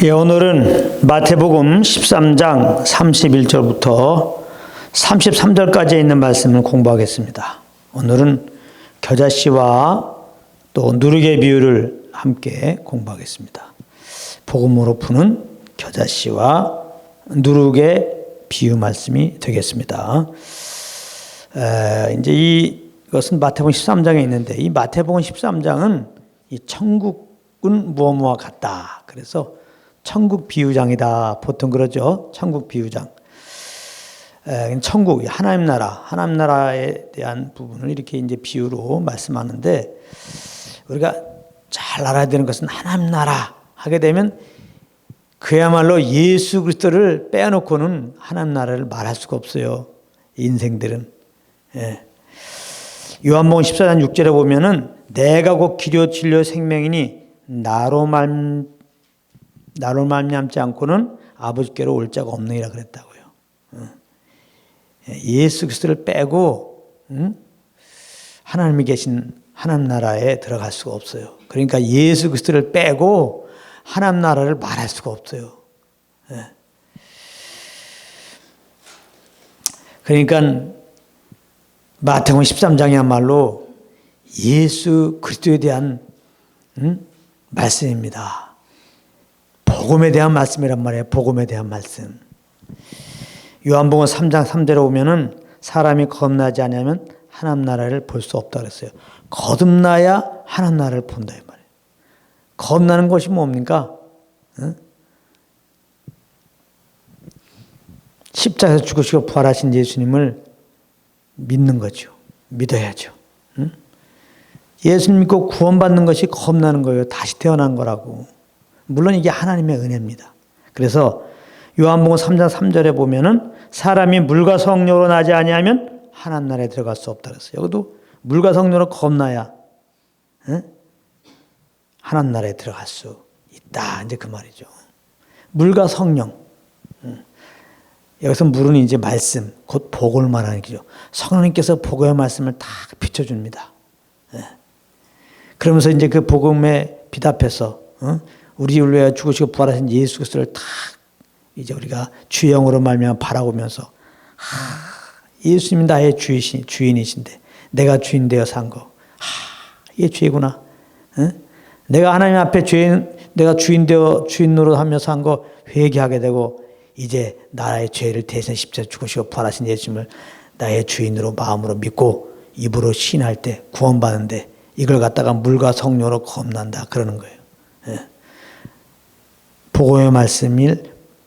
예, 오늘은 마태복음 13장 31절부터 33절까지 있는 말씀을 공부하겠습니다. 오늘은 겨자씨와 또 누르개 비유를 함께 공부하겠습니다. 복음으로 푸는 겨자씨와 누르개 비유 말씀이 되겠습니다. 에, 이제 이것은 마태복음 13장에 있는데 이 마태복음 13장은 이 천국은 무엇무와 같다. 그래서 천국 비유장이다. 보통 그러죠. 천국 비유장. 에, 천국, 하나님 나라, 하나님 나라에 대한 부분을 이렇게 이제 비유로 말씀하는데 우리가 잘 알아야 되는 것은 하나님 나라 하게 되면 그야말로 예수 그리스도를 빼놓고는 하나님 나라를 말할 수가 없어요. 인생들은. 예. 요한복음 14장 6절에 보면은 내가 곧 길이요 진리요 생명이니 나로 말 나로 말미암지 않고는 아버지께로 올 자가 없느니라 그랬다고요. 어. 예, 예수 그리스도를 빼고 하나님이 계신 하나님 나라에 들어갈 수가 없어요. 그러니까 예수 그리스도를 빼고 하나님 나라를 말할 수가 없어요. 예. 그러니까 마태복음 13장이야말로 예수 그리스도에 대한 말씀입니다. 복음에 대한 말씀이란 말이에요. 복음에 대한 말씀. 요한복음 3장 3절에 오면은 사람이 겁나지 않으면 하나님 나라를 볼 수 없다 그랬어요. 거듭나야 하나님 나라를 본다 이 말이에요. 겁나는 것이 뭡니까? 응? 십자가에서 죽으시고 부활하신 예수님을 믿는 거죠. 믿어야죠. 응? 예수님 믿고 구원받는 것이 겁나는 거예요. 다시 태어난 거라고. 물론 이게 하나님의 은혜입니다. 그래서 요한복음 3장 3절에 보면은 사람이 물과 성령으로 나지 아니하면 하나님 나라에 들어갈 수 없다 그랬어요. 여기도 물과 성령으로 겁나야 응? 하나님 나라에 들어갈 수 있다. 이제 그 말이죠. 물과 성령. 여기서 물은 이제 말씀, 곧 복을 말하는 거죠. 성령님께서 복의 말씀을 다 비춰줍니다. 그러면서 이제 그 복음에 비답해서 우리를 위해 죽으시고 부활하신 예수 그리스도를 다 이제 우리가 주영으로 말미암아 바라보면서 아, 예수님이 나의 주이신 주인이신데 내가 주인 되어 산 거. 아, 이게 죄구나. 응? 내가 하나님 앞에 주인 내가 주인 되어 주인 노릇 하며 산 거 회개하게 되고 이제 나의 죄를 대신 십자가 죽으시고 부활하신 예수님을 나의 주인으로 마음으로 믿고 입으로 신할 때 구원받는데 이걸 갖다가 물과 성령으로 겁난다 그러는 거예요. 예. 복음의 말씀을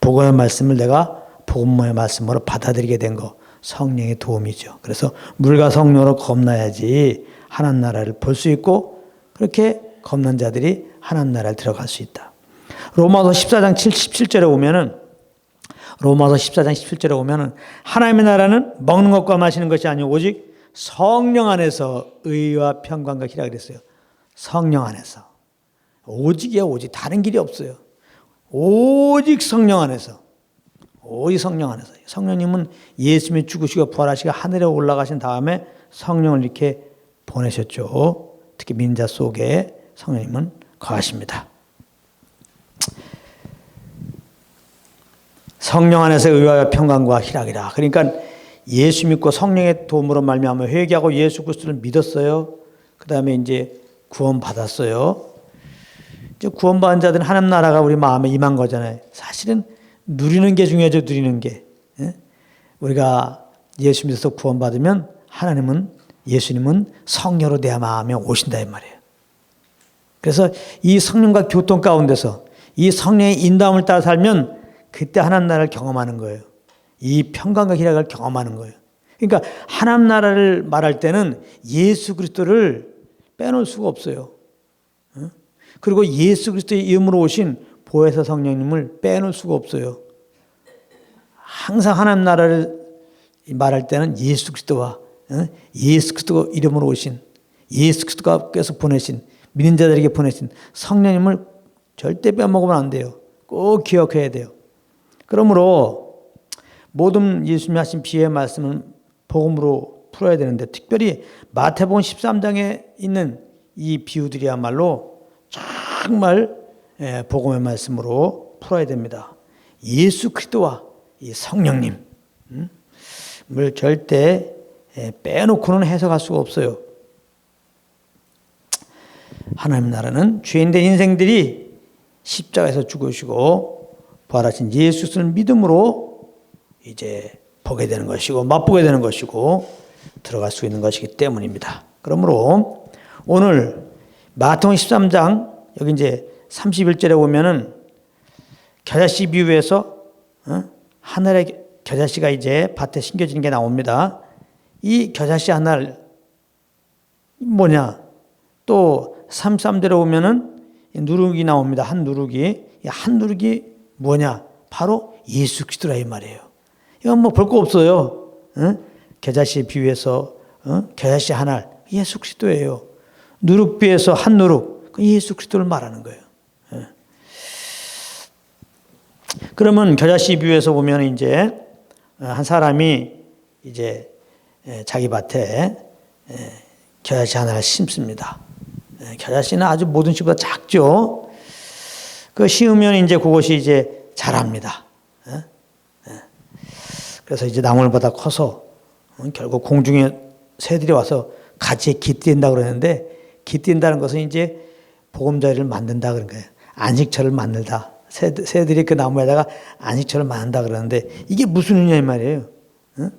복음의 말씀을 내가 복음의 말씀으로 받아들이게 된 거 성령의 도움이죠. 그래서 물과 성령으로 겁나야지 하나님 나라를 볼 수 있고 그렇게 겁난 자들이 하나님 나라를 들어갈 수 있다. 로마서 14장 17절에 보면은 로마서 14장 17절에 보면은 하나님의 나라는 먹는 것과 마시는 것이 아니고 오직 성령 안에서 의와 평강과 희락이 됐어요. 성령 안에서. 오직이야 오직 다른 길이 없어요. 오직 성령 안에서. 오직 성령 안에서. 성령님은 예수님이 죽으시고 부활하시고 하늘에 올라가신 다음에 성령을 이렇게 보내셨죠. 특히 민자 속에 성령님은 거하십니다. 성령 안에서 의와 평강과 희락이라. 그러니까 예수 믿고 성령의 도움으로 말미암아 회개하고 예수 그리스도를 믿었어요. 그다음에 이제 구원 받았어요. 구원받은 자들은 하나님 나라가 우리 마음에 임한 거잖아요. 사실은 누리는 게 중요하죠. 누리는 게. 우리가 예수 믿어서 구원받으면 하나님은 예수님은 성령으로 내 마음에 오신다 이 말이에요. 그래서 이 성령과 교통 가운데서 이 성령의 인도함을 따라 살면 그때 하나님 나라를 경험하는 거예요. 이 평강과 희락을 경험하는 거예요. 그러니까 하나님 나라를 말할 때는 예수 그리스도를 빼놓을 수가 없어요. 그리고 예수 그리스도의 이름으로 오신 보혜사 성령님을 빼놓을 수가 없어요. 항상 하나님 나라를 말할 때는 예수 그리스도와 예수 그리스도 이름으로 오신 예수 그리스도께서 보내신 믿는 자들에게 보내신 성령님을 절대 빼먹으면 안 돼요. 꼭 기억해야 돼요. 그러므로 모든 예수님이 하신 비유의 말씀은 복음으로 풀어야 되는데 특별히 마태복음 13장에 있는 이 비유들이야말로 정말 복음의 말씀으로 풀어야 됩니다. 예수 그리스도와 이 성령님 을 절대 예, 빼놓고는 해석할 수가 없어요. 하나님 나라는 죄인된 인생들이 십자가에서 죽으시고 부활하신 예수를 믿음으로 이제 보게 되는 것이고 맛보게 되는 것이고 들어갈 수 있는 것이기 때문입니다. 그러므로 오늘 마태복음 13장 여기 이제 31절에 보면은 겨자씨 비유에서 어? 하늘의 겨자씨가 이제 밭에 심겨지는 게 나옵니다. 이 겨자씨 하나 뭐냐? 또 33절에 보면은 누룩이 나옵니다. 한 누룩이. 한 누룩이 뭐냐? 바로 예수 그리스도라 이 말이에요. 이건 뭐 볼 거 없어요. 어? 겨자씨 비유해서 어? 겨자씨 하나 예수 그리스도예요. 누룩 비유해서 한 누룩 그 예수 그리스도를 말하는 거예요. 예. 그러면 겨자씨 비유에서 보면 이제 한 사람이 이제 자기 밭에 겨자씨 하나를 심습니다. 겨자씨는 아주 모든 씨보다 작죠. 그 심으면 이제 그것이 이제 자랍니다. 그래서 이제 나물보다 커서 결국 공중에 새들이 와서 가지에 깃띈다 그러는데 깃띈다는 것은 이제 보금자리를 만든다 그런 거예요. 안식처를 만들다. 새들이 그 나무에다가 안식처를 만든다 그러는데 이게 무슨 의미냐 이 말이에요. 어?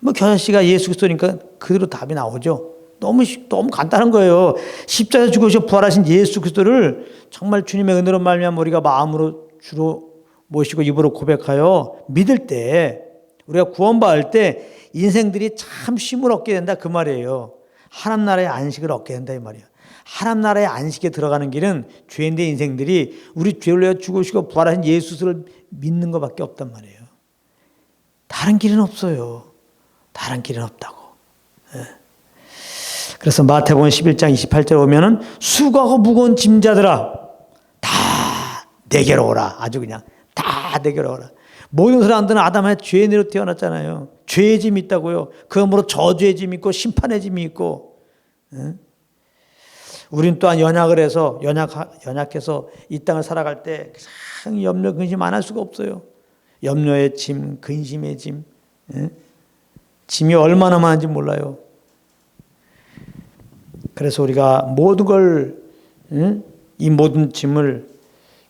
뭐 겨자씨가 예수 그리스도니까 그대로 답이 나오죠. 너무 너무 간단한 거예요. 십자가에 죽으셔 부활하신 예수 그리스도를 정말 주님의 은혜로 말미암아 우리가 마음으로 주로 모시고 입으로 고백하여 믿을 때 우리가 구원받을 때 인생들이 참 쉼을 얻게 된다 그 말이에요. 하나님 나라의 안식을 얻게 된다 이 말이에요. 하나님 나라의 안식에 들어가는 길은 죄인된 인생들이 우리 죄를 내어 죽으시고 부활하신 예수를 믿는 것밖에 없단 말이에요. 다른 길은 없어요. 다른 길은 없다고. 예. 그래서 마태복음 11장 28절 보면은 수고하고 무거운 짐자들아 다 내게로 오라. 아주 그냥 다 내게로 오라. 모든 사람들은 아담의 죄인으로 태어났잖아요. 죄의 짐이 있다고요. 그러므로 저주의 짐이 있고 심판의 짐이 있고. 예? 우린 또한 연약을 해서 연약 연약해서 이 땅을 살아갈 때 가장 염려 근심 안 할 수가 없어요. 염려의 짐, 근심의 짐, 예? 짐이 얼마나 많은지 몰라요. 그래서 우리가 모든 걸, 예? 이 모든 짐을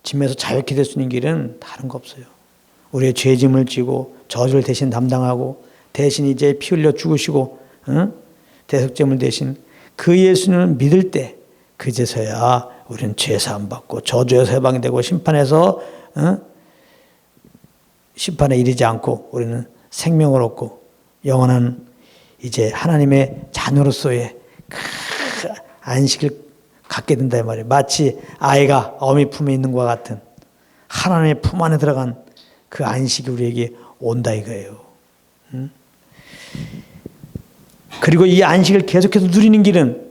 짐에서 자유케 될 수 있는 길은 다른 거 없어요. 우리의 죄짐을 지고 저주를 대신 담당하고 대신 이제 피 흘려 죽으시고 어? 대속죄물 대신 그 예수님을 믿을 때 그제서야 우리는 죄 사함 받고 저주에서 해방되고 심판에서 어? 심판에 이르지 않고 우리는 생명을 얻고 영원한 이제 하나님의 자녀로서의 그 안식을 갖게 된다 이 말이에요. 마치 아이가 어미 품에 있는 것과 같은 하나님의 품 안에 들어간 그 안식이 우리에게 온다 이거예요. 응? 그리고 이 안식을 계속해서 누리는 길은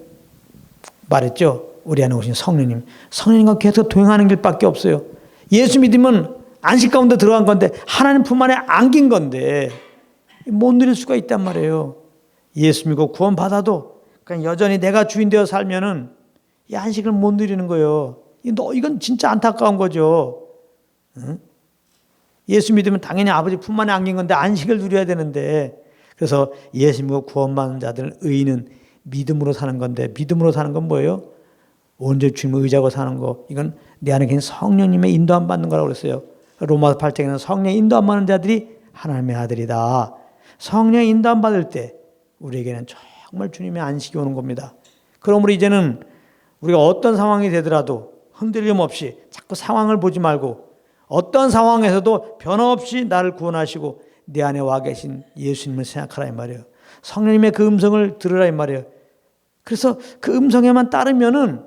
말했죠. 우리 안에 오신 성령님. 성령님과 계속 동행하는 길밖에 없어요. 예수 믿으면 안식 가운데 들어간 건데 하나님 품 안에 안긴 건데 못 누릴 수가 있단 말이에요. 예수 믿고 구원 받아도 그냥 여전히 내가 주인 되어 살면은 이 안식을 못 누리는 거예요. 이건 진짜 안타까운 거죠. 응? 예수 믿으면 당연히 아버지 품 안에 안긴 건데 안식을 누려야 되는데 그래서 예수 믿고 구원 받는 자들은 의인은 믿음으로 사는 건데 믿음으로 사는 건 뭐예요? 언제 주님을 의지하고 사는 거 이건 내 안에 계신 성령님의 인도함 받는 거라고 그랬어요. 로마서 8장에는 성령 인도함 받는 자들이 하나님의 아들이다. 성령 인도함 받을 때 우리에게는 정말 주님의 안식이 오는 겁니다. 그러므로 이제는 우리가 어떤 상황이 되더라도 흔들림 없이 자꾸 상황을 보지 말고 어떤 상황에서도 변함없이 나를 구원하시고 내 안에 와 계신 예수님을 생각하라 이 말이에요. 성령님의 그 음성을 들으라 이 말이에요. 그래서 그 음성에만 따르면은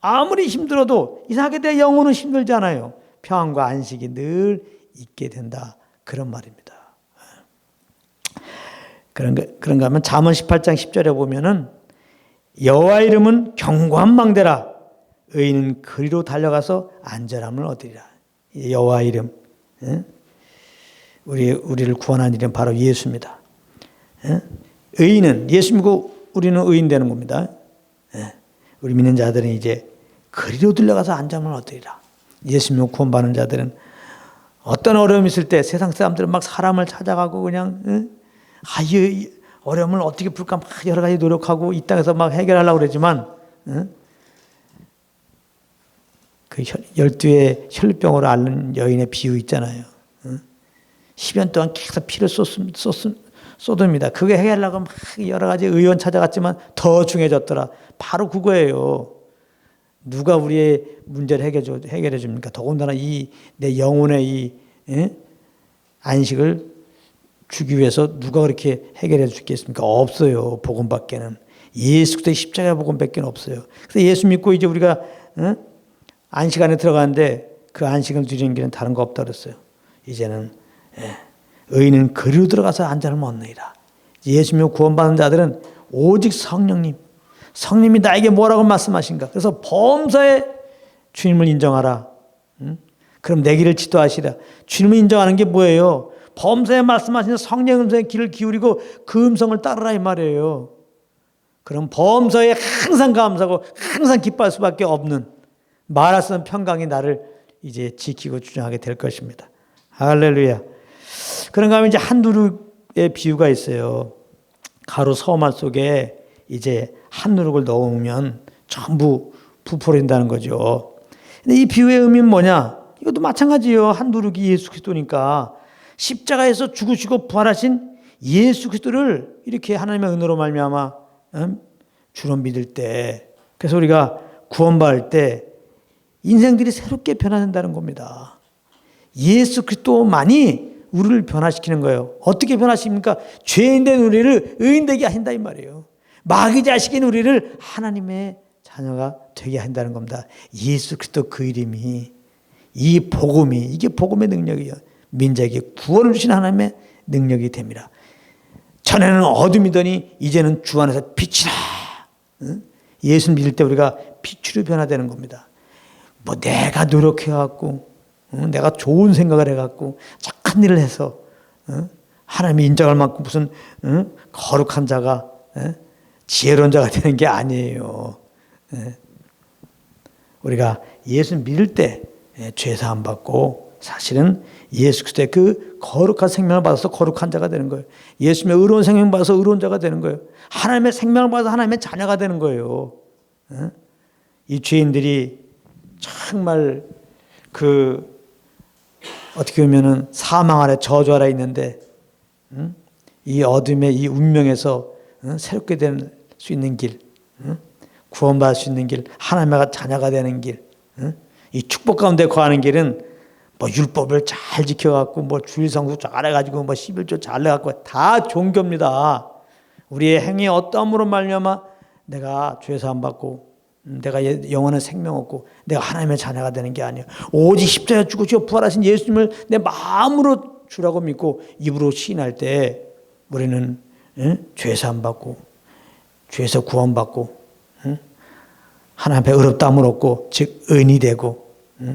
아무리 힘들어도 이상하게 내 영혼은 힘들지 않아요. 평안과 안식이 늘 있게 된다. 그런 말입니다. 그런가, 그런가 하면 잠언 18장 10절에 보면은 여호와 이름은 경고한 망대라 의인은 그리로 달려가서 안전함을 얻으리라. 여호와 이름 우리 우리를 구원한 이름 바로 예수입니다. 의인은 예수 믿고 우리는 의인 되는 겁니다. 우리 믿는 자들은 이제 그리로 들려가서 안전을 얻으리라. 예수님 구원받는 자들은 어떤 어려움이 있을 때 세상 사람들은 막 사람을 찾아가고 그냥 응? 아, 이 어려움을 어떻게 풀까 막 여러 가지 노력하고 이 땅에서 막 해결하려고 그러지만 응? 그 혈- 열두의 혈병으로 앓는 여인의 비유 있잖아요. 응? 10년 동안 계속 피를 쏟습, 쏟습, 쏟습니다. 그게 해결하려고 막 여러 가지 의원 찾아갔지만 더 중해졌더라. 바로 그거예요. 누가 우리의 문제를 해결해, 줘- 해결해 줍니까? 더군다나 이 내 영혼의 이 예? 안식을 주기 위해서 누가 그렇게 해결해 주겠습니까? 없어요. 복음밖에는 예수 그리스도의 십자가 복음밖에 없어요. 그래서 예수 믿고 이제 우리가 예? 안식 안에 들어가는데 그 안식을 누리는 길은 다른 거 없다 그랬어요. 이제는 예. 의인은 그리로 들어가서 안전을 얻느니라. 예수 믿고 구원받은 자들은 오직 성령님 성님이 나에게 뭐라고 말씀하신가? 그래서 범사에 주님을 인정하라. 응? 그럼 내 길을 지도하시라. 주님을 인정하는 게 뭐예요? 범사에 말씀하시는 성령 음성에 귀를 기울이고 그 음성을 따르라 이 말이에요. 그럼 범사에 항상 감사하고 항상 기뻐할 수밖에 없는 말할 수 없는 평강이 나를 이제 지키고 주장하게 될 것입니다. 할렐루야. 그런가 하면 이제 한 누룩의 비유가 있어요. 가루 서말 속에 이제 한 누룩을 넣으면 전부 부풀어진다는 거죠. 근데 이 비유의 의미는 뭐냐? 이것도 마찬가지예요. 한 누룩이 예수 그리스도니까 십자가에서 죽으시고 부활하신 예수 그리스도를 이렇게 하나님의 은혜로 말미암아 음? 주로 믿을 때 그래서 우리가 구원받을 때 인생들이 새롭게 변화된다는 겁니다. 예수 그리스도만이 우리를 변화시키는 거예요. 어떻게 변화시킵니까? 죄인된 우리를 의인되게 하신다 이 말이에요. 마귀 자식인 우리를 하나님의 자녀가 되게 한다는 겁니다. 예수 그리스도 그 이름이 이 복음이 이게 복음의 능력이에요. 민족에게 구원을 주신 하나님의 능력이 됩니다. 전에는 어둠이더니 이제는 주 안에서 빛이라. 응? 예수 믿을 때 우리가 빛으로 변화되는 겁니다. 뭐 내가 노력해갖고 응? 내가 좋은 생각을 해갖고 착한 일을 해서 응? 하나님이 인정할 만큼 무슨 응? 거룩한 자가 응? 지혜로운 자가 되는 게 아니에요. 예. 우리가 예수 믿을 때 예, 죄사함 받고 사실은 예수 그리스도의 그 거룩한 생명을 받아서 거룩한 자가 되는 거예요. 예수님의 의로운 생명 받아서 의로운 자가 되는 거예요. 하나님의 생명을 받아서 하나님의 자녀가 되는 거예요. 예? 이 죄인들이 정말 그 어떻게 보면은 사망 아래 저주 아래 있는데 응? 이 어둠의 이 운명에서 응? 새롭게 될 수 있는 길, 응? 구원받을 수 있는 길, 하나님의 자녀가 되는 길, 응? 이 축복 가운데 거하는 길은 뭐 율법을 잘 지켜갖고 뭐 주일성수 잘 해가지고 뭐 11조 잘 내갖고 다 종교입니다. 우리의 행위 어떠함으로 말미암아 내가 죄사함 받고 음, 내가 예- 영원한 생명 얻고 내가 하나님의 자녀가 되는 게 아니야. 오직 십자가 죽으시고 부활하신 예수님을 내 마음으로 주라고 믿고 입으로 시인할 때 우리는 응? 죄사함 받고 죄에서 구원받고 응? 하나님 앞에 의롭다함을 얻고 즉 의인이 되고 응?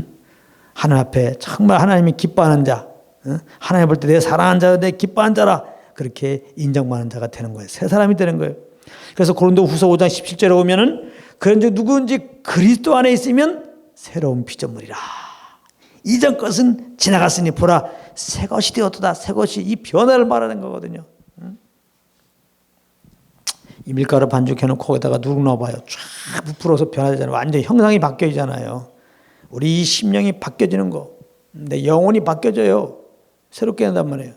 하나님 앞에 정말 하나님이 기뻐하는 자 응? 하나님 볼 때 내 사랑하는 자가 내 기뻐하는 자라 그렇게 인정받는 자가 되는 거예요. 새 사람이 되는 거예요. 그래서 고린도 후서 5장 17절에 보면은 그런즉 누구든지 그리스도 안에 있으면 새로운 피조물이라. 이전 것은 지나갔으니 보라 새 것이 되었도다. 새 것이 이 변화를 말하는 거거든요. 응? 이 밀가루 반죽해놓고 거기다가 누룩 넣어봐요. 쫙 부풀어서 변화되잖아요. 완전 형상이 바뀌어지잖아요. 우리 이 심령이 바뀌어지는 거. 내 영혼이 바뀌어져요. 새롭게 된단 말이에요.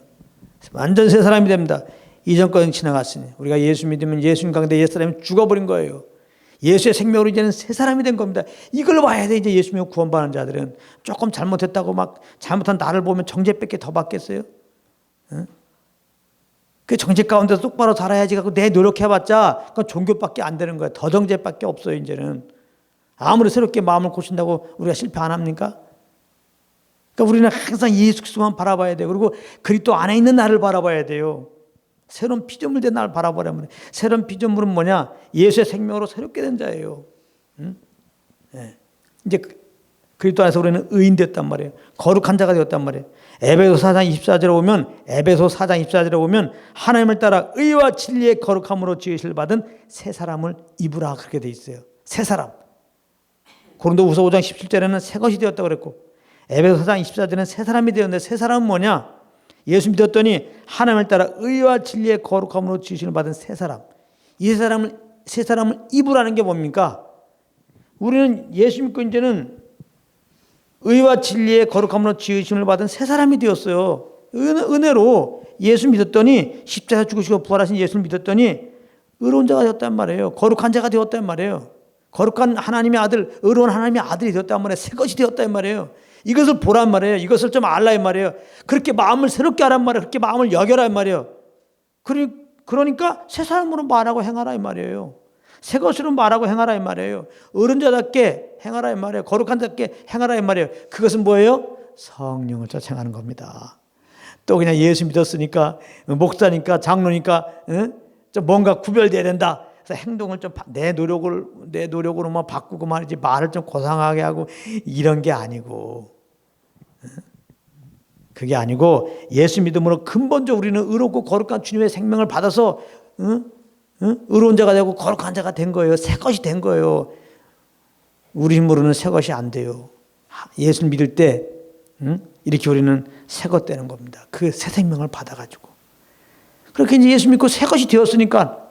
완전 새 사람이 됩니다. 이전 것은 지나갔으니 우리가 예수 믿으면 예수님 가운데 옛 사람이 죽어버린 거예요. 예수의 생명으로 이제는 새 사람이 된 겁니다. 이걸 봐야 돼 이제 예수 믿고 구원받는 자들은 조금 잘못했다고 막 잘못한 나를 보면 정죄밖에 더 받겠어요? 응? 그 정죄 가운데서 똑바로 살아야지 갖고 내 노력해봤자 그건 종교밖에 안 되는 거야. 더 정죄밖에 없어요 이제는. 아무리 새롭게 마음을 고친다고 우리가 실패 안 합니까? 그러니까 우리는 항상 예수 그리스도만 바라봐야 돼요. 그리고 그리스도 안에 있는 나를 바라봐야 돼요. 새로운 피조물 된 나를 바라보려면 새로운 피조물은 뭐냐? 예수의 생명으로 새롭게 된 자예요. 응? 예. 이제 그- 그리스도 안에서 우리는 의인 됐단 말이에요. 거룩한 자가 되었단 말이에요. 에베소 4장 24절에 보면 에베소 4장 24절에 보면 하나님을 따라 의와 진리의 거룩함으로 지으실 받은 새 사람을 입으라 그렇게 돼 있어요. 새 사람. 고린도후서 5장 17절에는 새 것이 되었다고 그랬고 에베소 4장 24절에는 새 사람이 되었는데 새 사람은 뭐냐? 예수 믿었더니 하나님을 따라 의와 진리의 거룩함으로 지으심을 받은 새 사람. 이 사람을 새 사람을 입으라는 게 뭡니까? 우리는 예수 믿고 이제는 의와 진리의 거룩함으로 지으심을 받은 새 사람이 되었어요. 은혜, 은혜로 예수 믿었더니 십자가 죽으시고 부활하신 예수를 믿었더니 의로운 자가 되었단 말이에요. 거룩한 자가 되었단 말이에요. 거룩한 하나님의 아들, 의로운 하나님의 아들이 되었단 말이에요. 새 것이 되었단 말이에요. 이것을 보란 말이에요. 이것을 좀 알라 이 말이에요. 그렇게 마음을 새롭게 하란 말이에요. 그렇게 마음을 여겨라 이 말이에요. 그러- 그러니까 새 사람으로 말하고 행하라 이 말이에요. 새 것으로 말하고 행하라 이 말이에요. 어른자답게 행하라 이 말이에요. 거룩한 자답게 행하라 이 말이에요. 그것은 뭐예요? 성령을 쫓아가는 겁니다. 또 그냥 예수 믿었으니까 목사니까 장로니까 응? 좀 뭔가 구별돼야 된다. 그래서 행동을 좀 내 노력을 내 노력으로 만 바꾸고 말이지 말을 좀 고상하게 하고 이런 게 아니고 응? 그게 아니고 예수 믿음으로 근본적으로 우리는 의롭고 거룩한 주님의 생명을 받아서 응? 응? 의로운 자가 되고 거룩한 자가 된 거예요. 새 것이 된 거예요. 우리 힘으로는 새 것이 안 돼요. 예수 믿을 때 응? 이렇게 우리는 새 것 되는 겁니다. 그 새 생명을 받아가지고 그렇게 이제 예수 믿고 새 것이 되었으니까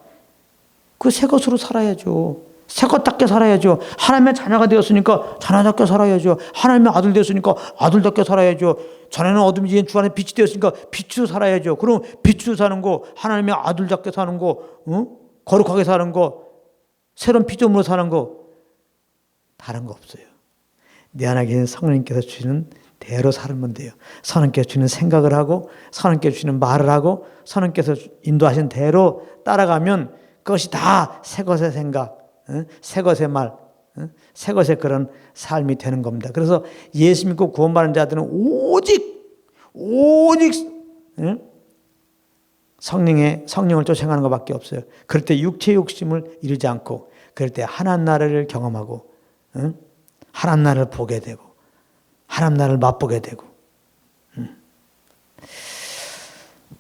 그 새 것으로 살아야죠. 새 것답게 살아야죠. 하나님의 자녀가 되었으니까 자녀답게 살아야죠. 하나님의 아들 되었으니까 아들답게 살아야죠. 전에는 어둠이 주 안에 빛이 되었으니까 빛으로 살아야죠. 그럼 빛으로 사는 거, 하나님의 아들답게 사는 거, 응? 거룩하게 사는 거, 새로운 피조물로 사는 거 다른 거 없어요. 내 안에 계신 성령님께서 주시는 대로 살면 돼요. 성령께서 주는 생각을 하고 성령께서 주시는 말을 하고 성령께서 인도하신 대로 따라가면 그 것이 다 새 것의 생각, 응? 새 것의 말, 응? 새 것의 그런 삶이 되는 겁니다. 그래서 예수 믿고 구원받은 자들은 오직 오직 응? 성령의 성령을 쫓아가는 것밖에 없어요. 그럴 때 육체 욕심을 이루지 않고 그럴 때 하나님 나라를 경험하고 응? 하나님 나라를 보게 되고 하나님 나라를 맛보게 되고 응?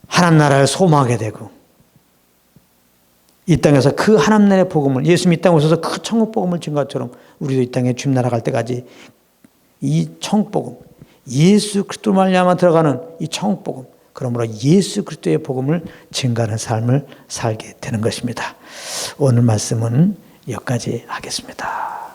하나님 나라를 소망하게 되고 이 땅에서 그 하나님 나라의 복음을 예수님이 이 땅에 오셔서 그 천국 복음을 준 것처럼 우리도 이 땅에 주님 나라 갈 때까지 이 천국 복음 예수 그리스도 말미암아 들어가는 이 천국 복음 그러므로 예수 그리스도의 복음을 증가하는 삶을 살게 되는 것입니다. 오늘 말씀은 여기까지 하겠습니다.